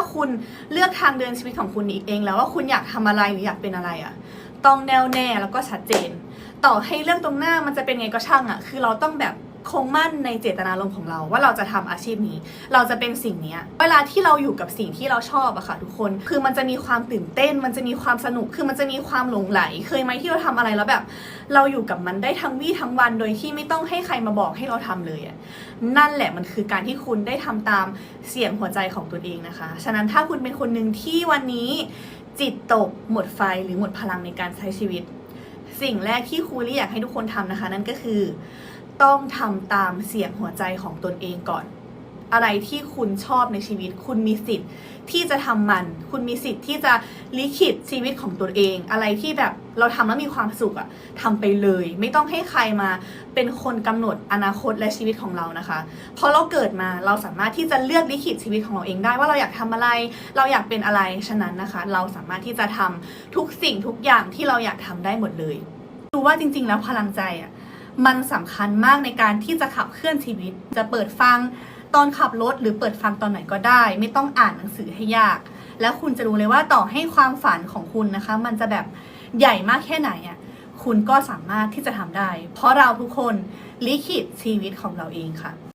าคุณเลือกทางเดินชีวิตของคุณเองแล้วว่าคุณอยากทำอะไรหรืออยากเป็นอะไรอะต้องแน่วแน่แล้วก็ชัดเจน ต่อให้เรื่องตรงหน้ามันจะเป็นไงก็ช่างอะคือเราต้องแบบ คงมั่นในเจตนารมณ์ของเรา ว่าเราจะทำอาชีพนี้ เราจะเป็นสิ่งนี้เวลาที่เราอยู่กับสิ่งที่เราชอบอะค่ะทุกคน คือมันจะมีความตื่นเต้น มันจะมีความสนุก คือมันจะมีความหลงไหล เคยไหมที่เราทำอะไรแล้วแบบ เราอยู่กับมันได้ทั้งวี่ทั้งวันโดยที่ไม่ต้องให้ใครมาบอกให้เราทำเลยอะนั่นแหละมันคือการที่คุณได้ทำตามเสียงหัวใจของตัวเองนะคะ ฉะนั้นถ้าคุณเป็นคนหนึ่งที่วันนี้จิตตกหมดไฟหรือหมดพลังในการใช้ชีวิต สิ่งแรกที่ครูลี่อยากให้ทุกคนทำนะคะ นั่นก็คือ ต้องทำตามเสียงหัวใจของตนเองก่อน อะไรที่คุณชอบในชีวิต คุณมีสิทธิ์ที่จะทำมัน คุณมีสิทธิ์ที่จะลิขิตชีวิตของตัวเอง อะไรที่แบบเราทำแล้วมีความสุขอะทำไปเลย ไม่ต้องให้ใครมาเป็นคนกำหนดอนาคตและชีวิตของเรานะคะ เพราะเราเกิดมาเราสามารถที่จะเลือกลิขิตชีวิตของเราเองได้ว่าเราอยากทำอะไร เราอยากเป็นอะไรฉะนั้นนะคะ เราสามารถที่จะทำทุกสิ่งทุกอย่างที่เราอยากทำได้หมดเลยดูว่าจริง ๆ แล้วพลังใจอะ มันสำคัญมากในการที่จะขับเคลื่อนชีวิต จะเปิดฟังตอนขับรถหรือเปิดฟังตอนไหนก็ได้ ไม่ต้องอ่านหนังสือให้ยาก แล้วคุณจะรู้เลยว่าต่อให้ความฝันของคุณนะคะ มันจะแบบใหญ่มากแค่ไหนอะคุณก็สามารถที่จะทำได้ เพราะเราทุกคนลิขิตชีวิตของเราเองค่ะ